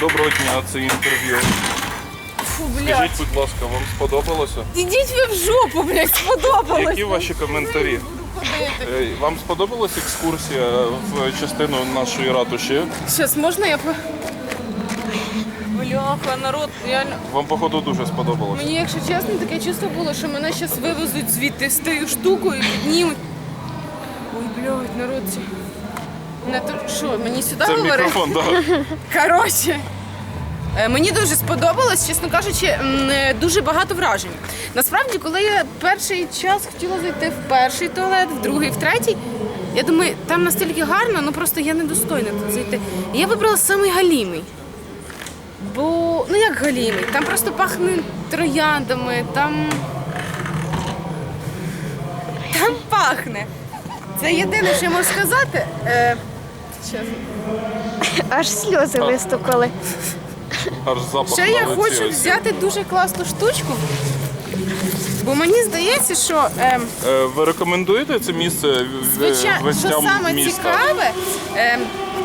Доброго дня, це інтерв'ю. Фу, блядь. Скажіть, будь ласка, вам сподобалося? Ідіть ви в жопу, блядь, сподобалось. Які ваші коментарі? Е, Вам сподобалась екскурсія в частину нашої ратуші? Щас, можна я по... Бляха, народ, реально. Вам, походу, дуже сподобалось. Мені, якщо чесно, таке чувство було, що мене зараз вивезуть звідти з тією штукою і піднімуть. Ой, блядь, народ. це- Не то що, мені сюди Це говорити? мікрофон, так. Коротше, е, мені дуже сподобалось, чесно кажучи, е, дуже багато вражень. Насправді, коли я перший час хотіла зайти в перший туалет, в другий, в третій, я думаю, там настільки гарно, ну просто я недостойна тут зайти. І я вибрала самий галімий. Бо, ну як галімий, там просто пахне трояндами, там. Там пахне. Це єдине, що я можу сказати. Е, чесно. Аж сльози виступили. Аж запах Ще я лиці хочу взяти дуже класну штучку, бо мені здається, що ем, Е, Ви рекомендуєте це місце в- звичайно, що гостям саме міста? цікаве, ем,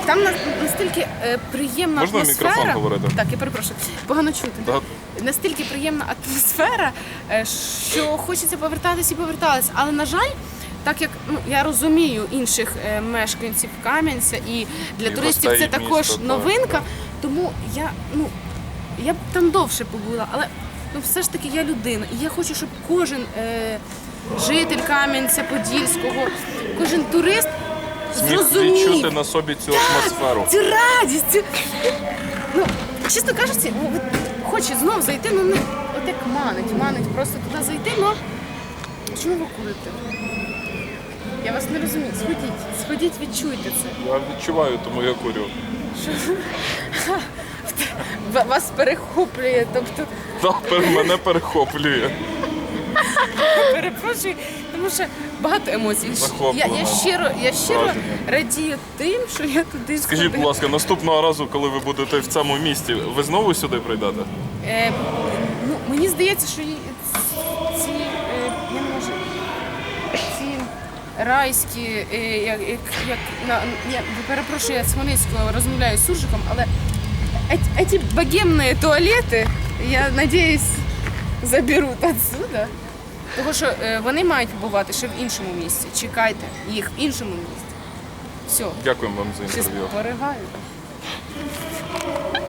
там на- настільки е, приємна Можна в атмосфера. мікрофон говорити? Так, я перепрошую, погано чути. Так. Настільки приємна атмосфера, е, що хочеться повертатись і повертатись. Але на жаль. Так як ну я розумію інших е, мешканців Кам'янця, і для І туристів це також міста, так. новинка, тому я ну я б там довше побула, але ну все ж таки я людина. І я хочу, щоб кожен е, житель Кам'янця, Подільського, кожен турист Зміг відчути на собі цю атмосферу. цю радість. Цю... Ну, чесно кажучи, ну, хоче знов зайти, ну не от як манить, манить просто чому ви курите? Я вас не розумію. Сходіть, сходіть, відчуйте це. Я відчуваю, тому я курю. Ва- Вас перехоплює, тобто Так, пер- мене перехоплює. Перепрошую, тому що багато емоцій. Я, Захоплено. я щиро, я щиро Враження. радію тим, що я туди Скажіть, будь сходила. ласка, наступного разу, коли ви будете в цьому місті, ви знову сюди прийдете? Е, ну, мені здається, що райські, е, як, як, як на, я перепрошую, я з Хмельницького розмовляю з суржиком, але эти, эти богемні туалети, я надіюсь, заберуть отсюда. Тому що е, вони мають побувати ще в іншому місці. Чекайте їх в іншому місці. Все, Дякуємо вам за інтерв'ю. поригаю.